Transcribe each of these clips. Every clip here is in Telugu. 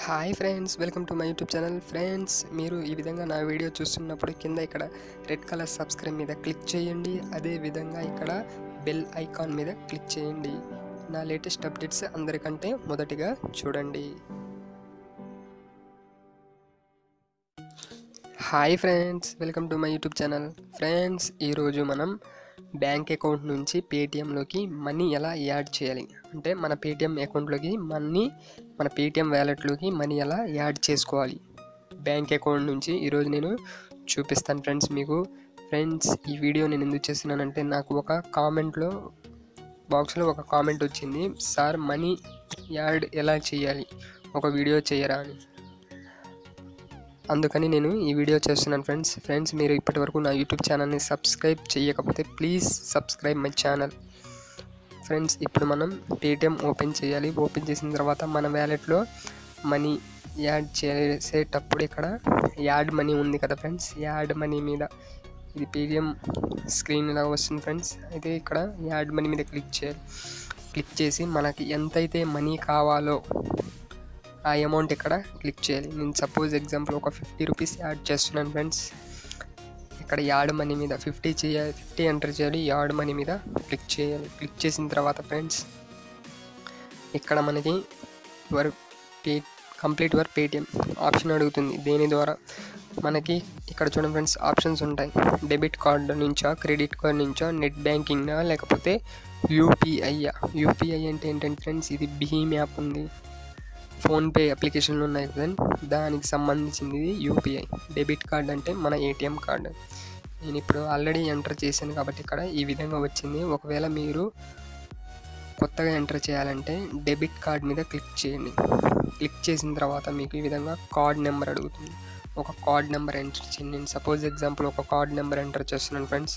Hi friends welcome to my YouTube channel. Friends మీరు ఈ విధంగా నా వీడియో చూస్తున్నప్పుడు కింద ఇక్కడ రెడ్ కలర్ సబ్స్క్రైబ్ మీద క్లిక్ చేయండి. అదే విధంగా ఇక్కడ బెల్ ఐకాన్ మీద క్లిక్ చేయండి. నా లేటెస్ట్ అప్డేట్స్ అందరికంటే మొదటిగా చూడండి. Hi friends welcome to my YouTube channel. Friends ఈరోజు మనం బ్యాంక్ అకౌంట్ నుంచి పేటిఎంలోకి మనీ ఎలా యాడ్ చేయాలి? అంటే మన పేటిఎం అకౌంట్లోకి మనీ మన పేటిఎం వ్యాలెట్లోకి మనీ ఎలా యాడ్ చేసుకోవాలి? బ్యాంక్ అకౌంట్ నుంచి ఈరోజు నేను చూపిస్తాను ఫ్రెండ్స్ మీకు. ఫ్రెండ్స్ ఈ వీడియో నేను ఎందుకు చేస్తున్నానంటే నాకు ఒక కామెంట్లో బాక్స్లో ఒక కామెంట్ వచ్చింది సార్ మనీ యాడ్ ఎలా చేయాలి? ఒక వీడియో చేయరా? అని. అందుకని నేను ఈ వీడియో చేస్తున్నాను ఫ్రెండ్స్. ఫ్రెండ్స్ మీరు ఇప్పటివరకు నా యూట్యూబ్ ఛానల్ని సబ్స్క్రైబ్ చేయకపోతే please subscribe my channel. Friends ఇప్పుడు మనం పేటిఎం ఓపెన్ చేయాలి. ఓపెన్ చేసిన తర్వాత మన వ్యాలెట్లో మనీ యాడ్ చేసేటప్పుడు ఇక్కడ యాడ్ మనీ ఉంది కదా ఫ్రెండ్స్? యాడ్ మనీ మీద ఇది పేటిఎం స్క్రీన్ ఇలా వస్తుంది ఫ్రెండ్స్. అయితే ఇక్కడ యాడ్ మనీ మీద క్లిక్ చేయాలి క్లిక్ చేసి మనకి ఎంతైతే మనీ కావాలో ఆ అమౌంట్ ఇక్కడ క్లిక్ చేయాలి. నేను సపోజ్ ఎగ్జాంపుల్ ఒక ఫిఫ్టీ రూపీస్ యాడ్ చేస్తున్నాను ఫ్రెండ్స్. ఇక్కడ యాడ్ మనీ మీద ఫిఫ్టీ చేయాలి ఫిఫ్టీ ఎంటర్ చేయాలి. యాడ్ మనీ మీద క్లిక్ చేయాలి. క్లిక్ చేసిన తర్వాత ఫ్రెండ్స్ ఇక్కడ మనకి వర్ పే కంప్లీట్ వర్ పేటిఎం ఆప్షన్ అడుగుతుంది. దేని ద్వారా? మనకి ఇక్కడ చూడండి ఫ్రెండ్స్ ఆప్షన్స్ ఉంటాయి. డెబిట్ కార్డు నుంచా క్రెడిట్ కార్డ్ నుంచా నెట్ బ్యాంకింగ్నా లేకపోతే యూపీఐ యూపీఐ అంటే ఏంటంటే ఫ్రెండ్స్ ఇది భీమ్ యాప్ ఉంది. ఫోన్పే అప్లికేషన్లు ఉన్నాయి కదండి దానికి సంబంధించింది యూపీఐ. డెబిట్ కార్డ్ అంటే మన ఏటీఎం కార్డు. నేను ఇప్పుడు ఆల్రెడీ ఎంటర్ చేశాను కాబట్టి ఇక్కడ ఈ విధంగా వచ్చింది. ఒకవేళ మీరు కొత్తగా ఎంటర్ చేయాలంటే డెబిట్ కార్డ్ మీద క్లిక్ చేయండి. క్లిక్ చేసిన తర్వాత మీకు ఈ విధంగా కార్డ్ నెంబర్ అడుగుతుంది. ఒక కార్డ్ నెంబర్ ఎంటర్ చేయండి. నేను సపోజ్ ఎగ్జాంపుల్ ఒక కార్డ్ నెంబర్ ఎంటర్ చేస్తున్నాను ఫ్రెండ్స్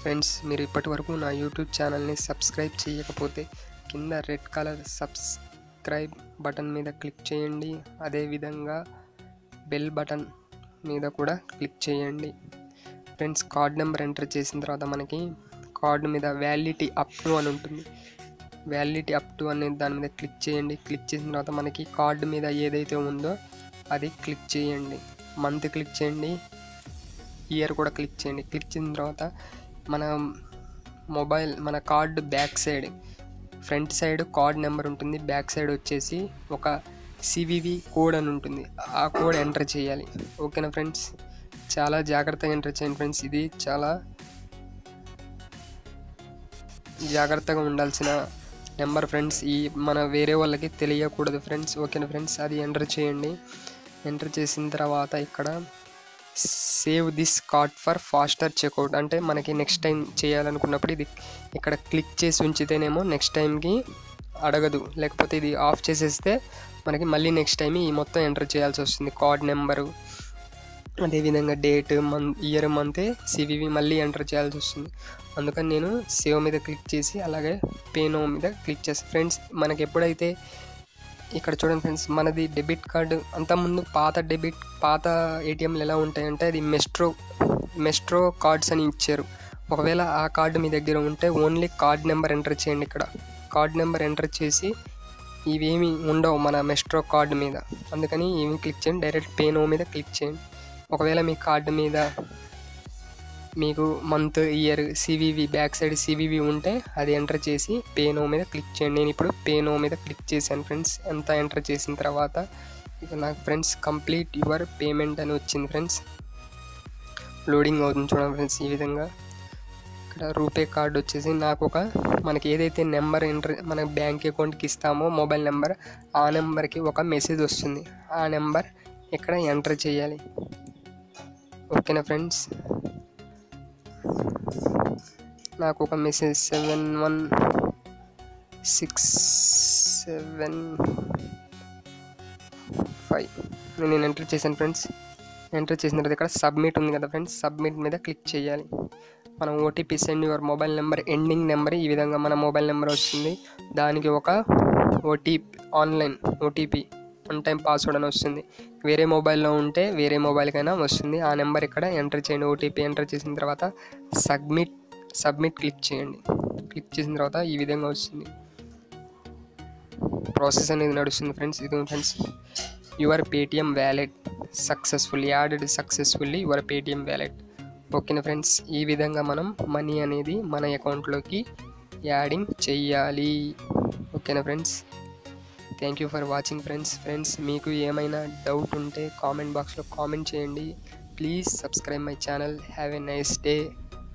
ఫ్రెండ్స్ మీరు ఇప్పటి వరకు నా యూట్యూబ్ ఛానల్ని సబ్స్క్రైబ్ చేయకపోతే కింద రెడ్ కలర్ సబ్స్క్రైబ్ బటన్ మీద క్లిక్ చేయండి. అదేవిధంగా బెల్ బటన్ మీద కూడా క్లిక్ చేయండి. ఫ్రెండ్స్ కార్డ్ నెంబర్ ఎంటర్ చేసిన తర్వాత మనకి కార్డు మీద వ్యాలిడిటీ అప్ టు అని ఉంటుంది. వ్యాలిడిటీ అప్ టు అనే దాని మీద క్లిక్ చేయండి. క్లిక్ చేసిన తర్వాత మనకి కార్డు మీద ఏదైతే ఉందో అది క్లిక్ చేయండి. మంత్ క్లిక్ చేయండి. ఇయర్ కూడా క్లిక్ చేయండి. క్లిక్ చేసిన తర్వాత మన మొబైల్ మన card back side front side card number ఉంటుంది. బ్యాక్ సైడ్ వచ్చేసి ఒక సివివి కోడ్ అని ఉంటుంది. ఆ కోడ్ ఎంటర్ చేయాలి. ఓకేనా ఫ్రెండ్స్? చాలా జాగ్రత్తగా ఎంటర్ చేయండి ఫ్రెండ్స్. ఇది చాలా జాగ్రత్తగా ఉండాల్సిన నెంబర్ ఫ్రెండ్స్. ఈ మన వేరే వాళ్ళకి తెలియకూడదు ఫ్రెండ్స్. ఓకేనా ఫ్రెండ్స్? అది ఎంటర్ చేయండి. ఎంటర్ చేసిన తర్వాత ఇక్కడ save this card for faster checkout. అంటే మనకి నెక్స్ట్ టైం చేయాలనుకున్నప్పుడు ఇది ఇక్కడ క్లిక్ చేసి ఉంచితేనేమో నెక్స్ట్ టైంకి అడగదు. లేకపోతే ఇది ఆఫ్ చేసేస్తే మనకి మళ్ళీ నెక్స్ట్ టైం ఈ మొత్తం ఎంటర్ చేయాల్సి వస్తుంది. కార్డ్ నెంబరు అదేవిధంగా date month year month CVV మళ్ళీ ఎంటర్ చేయాల్సి వస్తుంది. అందుకని నేను సేవ్ మీద క్లిక్ చేసి అలాగే పేనో మీద క్లిక్ చేస్తాను ఫ్రెండ్స్ మనకి ఎప్పుడైతే ఇక్కడ చూడండి ఫ్రెండ్స్ మనది డెబిట్ కార్డు. అంతకుముందు పాత డెబిట్ పాత ఏటీఎంలు ఎలా ఉంటాయంటే అది మెస్ట్రో మెస్ట్రో కార్డ్స్ అని ఇచ్చారు. ఒకవేళ ఆ కార్డు మీ దగ్గర ఉంటే ఓన్లీ కార్డ్ నెంబర్ ఎంటర్ చేయండి ఇక్కడ. కార్డ్ నెంబర్ ఎంటర్ చేసి ఇవేమి ఉండవు మన మెస్ట్రో కార్డు మీద. అందుకని ఏమి క్లిక్ చేయండి డైరెక్ట్ పేనో మీద క్లిక్ చేయండి. ఒకవేళ మీ కార్డు మీద మీకు month year CVV back side CVV ఉంటే అది ఎంటర్ చేసి పేనో మీద క్లిక్ చేయండి. నేను ఇప్పుడు పేనో మీద క్లిక్ చేశాను ఫ్రెండ్స్ ఎంత ఎంటర్ చేసిన తర్వాత ఇక నాకు ఫ్రెండ్స్ కంప్లీట్ యువర్ పేమెంట్ అని వచ్చింది ఫ్రెండ్స్ లోడింగ్ అవుతుంది చూడండి ఫ్రెండ్స్ ఈ విధంగా. ఇక్కడ రూపే కార్డ్ వచ్చేసి నాకు ఒక మనకి ఏదైతే నెంబర్ ఎంటర్ మన బ్యాంక్ అకౌంట్కి ఇస్తామో మొబైల్ నెంబర్ ఆ నెంబర్కి ఒక మెసేజ్ వస్తుంది. ఆ నెంబర్ ఇక్కడ ఎంటర్ చేయాలి? ఓకేనా ఫ్రెండ్స్ నాకు ఒక message seven one six seven five నేను ఎంటర్ చేశాను ఫ్రెండ్స్ ఎంటర్ చేసిన తర్వాత ఇక్కడ సబ్మిట్ ఉంది కదా ఫ్రెండ్స్ సబ్మిట్ మీద క్లిక్ చేయాలి. మనం OTP send your mobile number ending number ఈ విధంగా మన మొబైల్ నెంబర్ వస్తుంది. దానికి ఒక OTP online OTP one time password అని వస్తుంది. వేరే మొబైల్లో ఉంటే వేరే మొబైల్కైనా వస్తుంది. ఆ నెంబర్ ఇక్కడ ఎంటర్ చేయండి. ఓటీపీ ఎంటర్ చేసిన తర్వాత సబ్మిట్ సబ్మిట్ క్లిక్ చేయండి. క్లిక్ చేసిన తర్వాత ఈ విధంగా వస్తుంది. ప్రాసెస్ అనేది నడుస్తుంది ఫ్రెండ్స్. ఇది friends. Your Paytm wallet successful added successfully your Paytm wallet ఓకేనా ఫ్రెండ్స్ ఈ విధంగా మనం మనీ అనేది మన అకౌంట్లోకి యాడింగ్ చెయ్యాలి ఓకేనా friends. Thank you for watching friends friends మీకు ఏమైనా డౌట్ ఉంటే కామెంట్ బాక్స్లో కామెంట్ చేయండి. Please subscribe my channel have a nice day